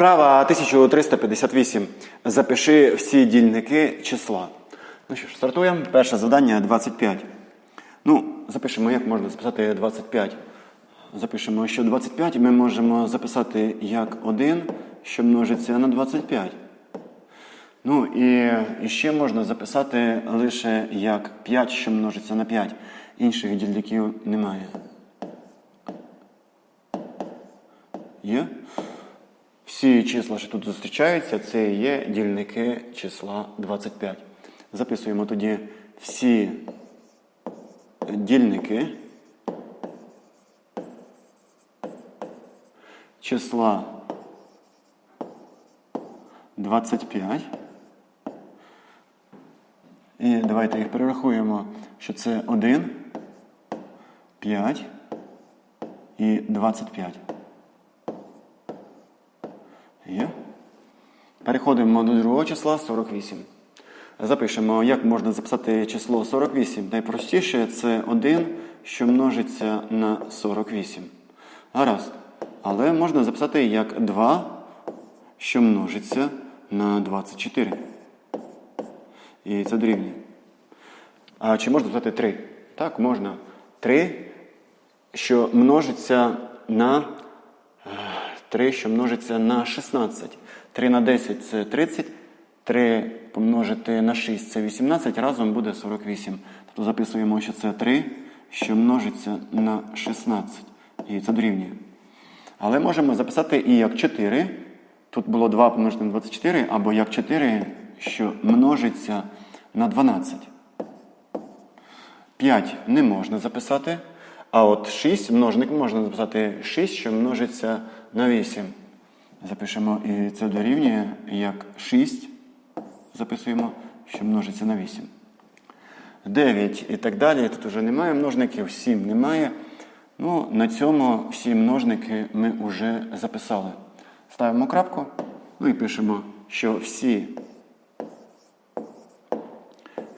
Вправа 1358. Запиши всі дільники числа. Ну що ж, стартуємо. Перше завдання 25. Ну, запишемо, як можна записати 25. Запишемо, що 25 ми можемо записати як 1, що множиться на 25. Ну і, і ще можна записати лише як 5, що множиться на 5. Інших дільників немає. Є? Всі числа, що тут зустрічаються, це є дільники числа 25. Записуємо тоді всі дільники числа 25. І давайте їх перерахуємо, що це 1, 5 і 25. Є. Переходимо до другого числа 48. Запишемо, як можна записати число 48. Найпростіше це 1, що множиться на 48. Гаразд. Але можна записати як 2, що множиться на 24. І це дорівнює. А чи можна записати 3? Так, можна. 3, що множиться на 3, що множиться на 16. 3 на 10 це 30. 3 помножити на 6 це 18, разом буде 48. Тобто записуємо, що це 3, що множиться на 16. І це дорівнює. Але можемо записати і як 4. Тут було 2 помножити на 24, або як 4, що множиться на 12. 5 не можна записати. А от 6 множник можна записати 6, що множиться на 8. Запишемо і це дорівнює як 6. Записуємо, що множиться на 8. 9 і так далі. Тут вже немає множників, 7 немає. Ну, на цьому всі множники ми вже записали. Ставимо крапку. Ну і пишемо, що всі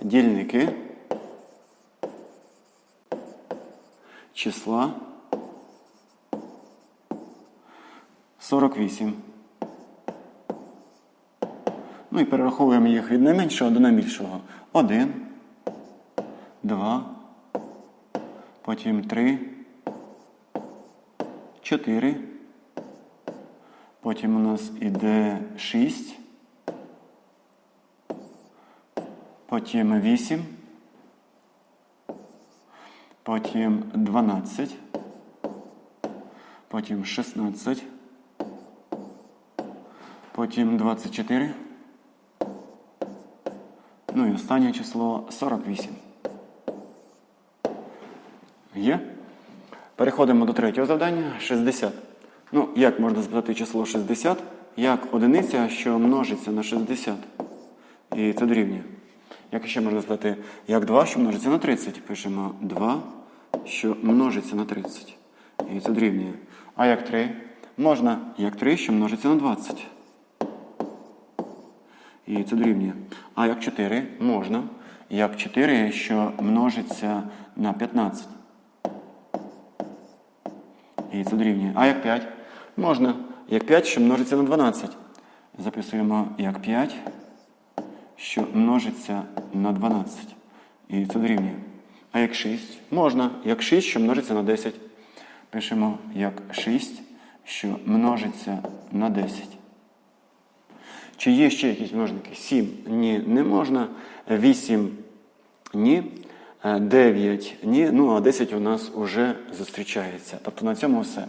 дільники числа 48. Ну і перераховуємо їх від найменшого до найбільшого. 1, 2, потім 3, 4. Потім у нас іде 6. Потім 8. Потім 12. Потім 16. Потім 24. Ну і останнє число 48. Є? Переходимо до третього завдання 60. Ну, як можна записати число 60? Як одиниця, що множиться на 60. І це дорівнює. Як ще можна записати, як 2, що множиться на 30. Пишемо 2, що множиться на 30. І це дорівнює. А як 3? Можна як 3, що множиться на 20. І це дорівнює. А як 4 можна. Як 4, що множиться на 15. І це дорівнює. А як 5? Можна. Як 5, що множиться на 12. Записуємо як 5, що множиться на 12. І це дорівнює. А як 6? Можна. Як 6, що множиться на 10. Пишемо як 6, що множиться на 10. Чи є ще якісь множники? 7. Ні, не можна. 8. Ні. 9. Ні. Ну, а 10 у нас вже зустрічається. Тобто на цьому все.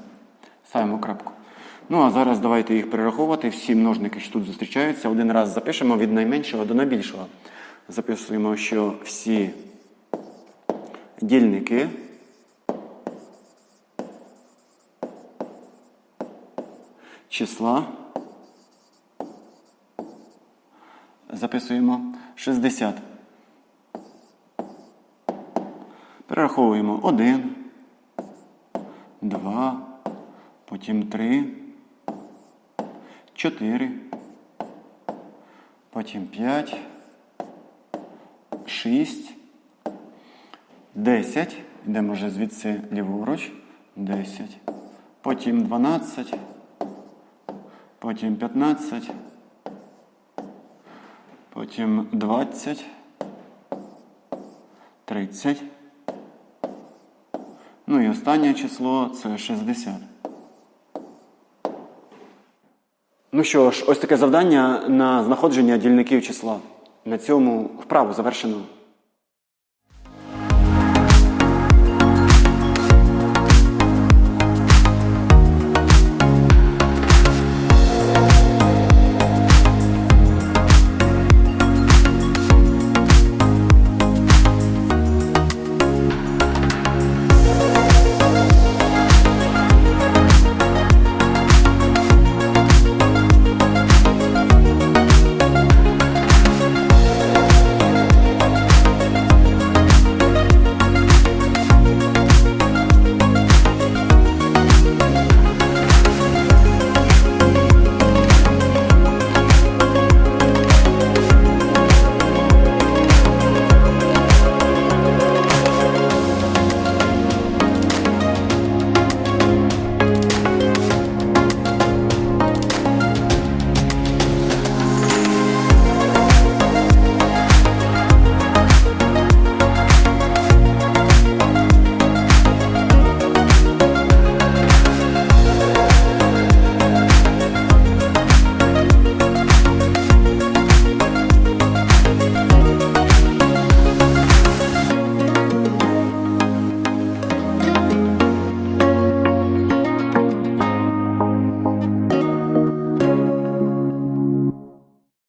Ставимо крапку. Ну, а зараз давайте їх перераховувати. Всі множники, що тут зустрічаються, один раз запишемо від найменшого до найбільшого. Записуємо, що всі дільники числа записуємо 60. Перераховуємо 1, 2, потім 3, 4, потім 5, 6, 10. Йдемо вже звідси ліворуч. 10. Потім 12. потім 15, потім 20, 30. Ну і останнє число це 60. Ну що ж, ось таке завдання на знаходження дільників числа. На цьому вправу завершено.